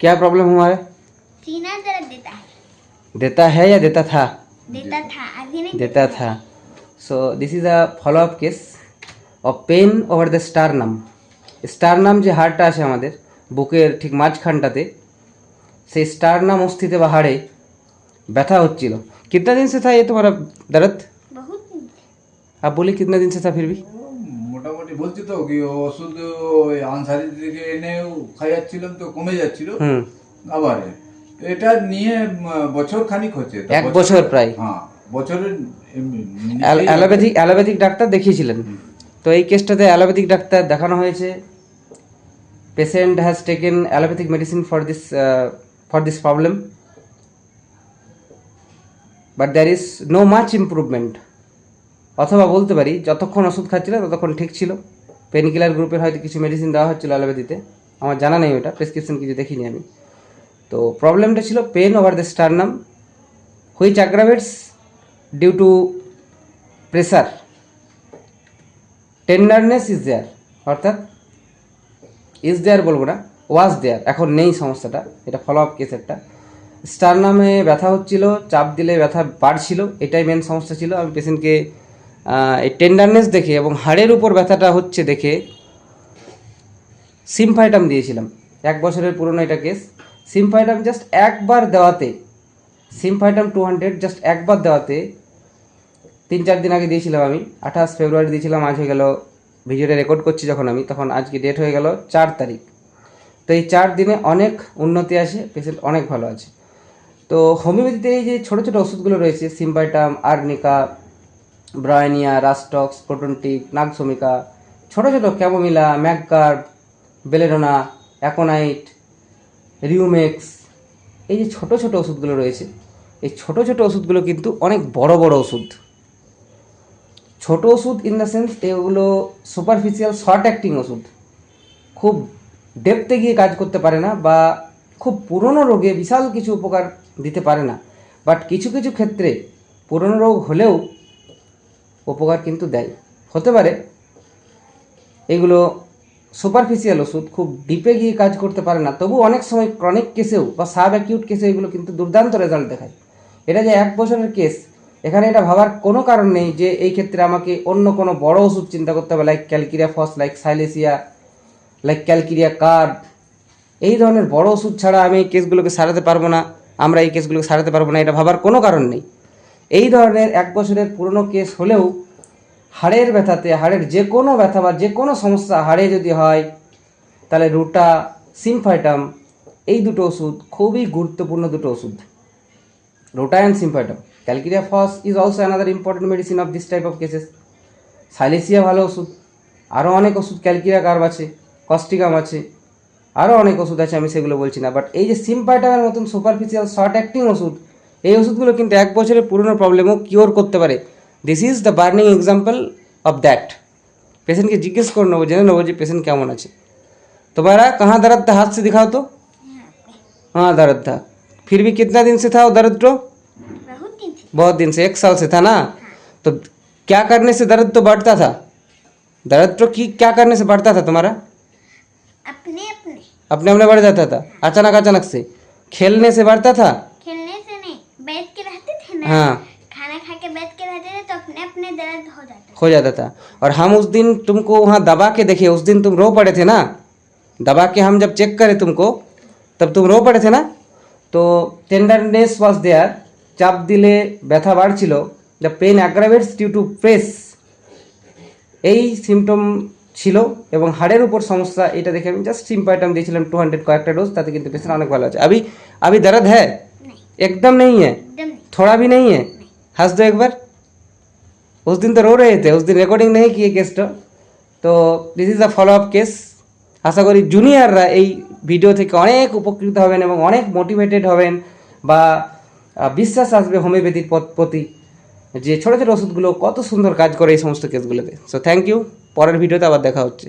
क्या प्रॉब्लम हुआ है सीना दर्द देता है देता है या देता था देता था अभी नहीं देता था so this is a follow up case of pain over the sternum sternum যে হাড়টা আছে আমাদের বুকের ঠিক মাঝখানটাতে সেই স্টারনাম অস্থিতে বা হাড়ে ব্যথা হচ্ছিল कितना दिन से था ये तुम्हारा दर्द बहुत आप बोली कितने दिन से था फिर भी মোটামুটি বলছি তো কি ওষুধ ওই আনসারি থেকে এনে খাই যাচ্ছিলাম তো কমে যাচ্ছিল। আবার এটা নিয়ে বছর খানিক হচ্ছে। এক বছর প্রায়। হ্যাঁ বছরের অ্যালোপ্যাথিক অ্যালোপ্যাথিক ডাক্তার দেখিয়েছিলেন। তো এই কেসটাতে অ্যালোপ্যাথিক ডাক্তার দেখানো হয়েছে। Patient has taken allopathic medicine for this for this problem but there is no much improvement অথবা বলতে পারি, যতক্ষণ ওষুধ খাচ্ছিল ততক্ষণ ঠিক ছিল। পেন কিলার গ্রুপের হয়তো কিছু মেডিসিন দেওয়া হচ্ছিল অ্যালোপ্যাথিতে। আমার জানা নেই ওটা প্রেসক্রিপশন কিছু দেখিনি আমি। তো প্রবলেমটা ছিল pain over the sternum which aggravates due to pressure tenderness is there অর্থাৎ ইজ দেয়ার বলব না ওয়াজ দেয়ার এখন নেই সমস্যাটা, এটা ফলো আপ কেস একটা। স্টার নামে ব্যথা হচ্ছিল, চাপ দিলে ব্যথা বাড়ছিল, এটাই মেন সমস্যা ছিল। আমি পেশেন্টকে এই টেন্ডারনেস দেখে এবং হাড়ের উপর ব্যথাটা হচ্ছে দেখে সিমফাইটাম দিয়েছিলাম। এক বছরের পুরনো এটা কেস সিমফাইটাম জাস্ট একবার দেওয়াতে, সিমফাইটাম টু হান্ড্রেড জাস্ট একবার দেওয়াতে, তিন চার দিন আগে দিয়েছিলাম আমি। আঠাশ ফেব্রুয়ারি দিয়েছিলাম, আজ হয়ে গেল, ভিডিওটা রেকর্ড করছি যখন আমি, তখন আজকে ডেট হয়ে গেল চার তারিখ। তো এই চার দিনে অনেক উন্নতি আছে পেশেন্ট অনেক ভালো আছে। তো হোমিওপ্যাথিতে এই যে ছোটো ছোটো ওষুধগুলো রয়েছে সিম্বাইটাম আর্নিকা ব্রায়নিয়া রাস্টক্স, প্রোটনটিক, নাগসমিকা, ছোটো ছোটো ক্যামোমিলা ম্যাকগার্ড বেলেডোনা, অ্যাকোনাইট, রিউমেক্স, এই যে ছোটো ছোটো ওষুধগুলো রয়েছে, এই ছোটো ছোটো ওষুধগুলো কিন্তু অনেক বড় বড় ওষুধ। ছোট ওষুধ ইন দ্য সেন্স এগুলো সুপারফিশিয়াল শর্ট অ্যাক্টিং ওষুধ। খুব ডেপতে গিয়ে কাজ করতে পারে না বা খুব পুরনো রোগে বিশাল কিছু উপকার দিতে পারে না। বাট কিছু কিছু ক্ষেত্রে পুরনো রোগ হলেও উপকার কিন্তু দেয়। হতে পারে, এগুলো সুপারফিশিয়াল ওষুধ, খুব ডিপে গিয়ে কাজ করতে পারে না। তবু অনেক সময় ক্রনিক কেসেও বা সাব অ্যাকিউট কেসে এগুলো কিন্তু দুর্দান্ত রেজাল্ট দেখায়। এটা যে এক বছরের কেস, এখানে এটা ভাবার কোনো কারণ নেই যে এই ক্ষেত্রে আমাকে অন্য কোনো বড় ওষুধ চিন্তা করতে হবে like calcarea phos like silicea like calcarea carb এই ধরনের বড় ওষুধ ছাড়া আমি এই কেসগুলোকে সারাতে পারব না, আমরা এই কেসগুলোকে সারাতে পারব না, এটা ভাবার কোনো কারণ নেই। এই ধরনের এক বছরের পুরনো কেস হলেও হাড়ের ব্যথাতে, হাড়ের যে কোনো ব্যথা বা যে কোনো সমস্যা হাড়ে যদি হয়, তাহলে রুটা, সিমফাইটাম, এই দুটো ওষুধ খুবই গুরুত্বপূর্ণ দুটো ওষুধ। Ruta and symphytum calcarea phos is also another important medicine of this type of cases silicea ভালো ওষুধ। আরও অনেক ওষুধ ক্যালকিরিয়া কার্ব আছে, কস্টিকাম আছে আরও অনেক ওষুধ আছে, আমি সেগুলো বলছি না। বাট এই যে সিম্পাইটামের মতন সুপারফিশিয়াল শর্ট অ্যাক্টিং ওষুধ এই ওষুধগুলো কিন্তু এক বছরের পুরনো প্রবলেমও কিওর করতে পারে this is the burning example of that পেশেন্টকে জিজ্ঞেস করে নেবো জেনে নেবো যে পেশেন্ট কেমন আছে तुम्हारा कहाँ दर्द था हाथ से दिखाओ तो हाँ दर्द था फिर भी कितना दिन से था वो दर्द तो बहुत दिन से बहुत दिन से एक साल से था ना तो क्या करने से दर्द तो बढ़ता था दर्द तो की क्या करने से बढ़ता था तुम्हारा अपने अपने अपने अपने बढ़ जाता था अचानक अचानक से खेलने से बढ़ता था ना हाँ खाना खा के बैठ के रहते थे तो अपने अपने दर्द हो जाता हो जाता था और हम उस दिन तुमको वहाँ दबा के देखे उस दिन तुम रो पड़े थे ना दबा के हम जब चेक करे तुमको तब तुम रो पड़े थे ना তো টেন্ডারনেস ওয়াজ দেয়ার চাপ দিলে ব্যথা বাড়ছিল the pain aggravates due to press এই সিমটম ছিল এবং হাড়ের উপর সমস্যা এটা দেখে আমি জাস্ট সিম্পাইটাম দিয়েছিলাম টু হান্ড্রেড কয়েকটা ডোজ তাতে কিন্তু পেশেন্ট অনেক ভালো আছে अभी अभी दर्द है नहीं एकदम नहीं छोड़ा भी नहीं है हंस दो एक बार उस दिन तो रो रहे थे उस दिन রেকর্ডিং नहीं किए কেসটা? তো this is a follow up case আশা করি জুনিয়ররা এই ভিডিও থেকে অনেক উপকৃত হবেন এবং অনেক মোটিভেটেড হবেন বা বিশ্বাস আসবে হোমিওপ্যাথির প্রতি যে ছোটো ছোটো ওষুধগুলো কত সুন্দর কাজ করে এই সমস্ত কেসগুলোতে সো থ্যাংক ইউ পরের ভিডিওতে আবার দেখা হচ্ছে।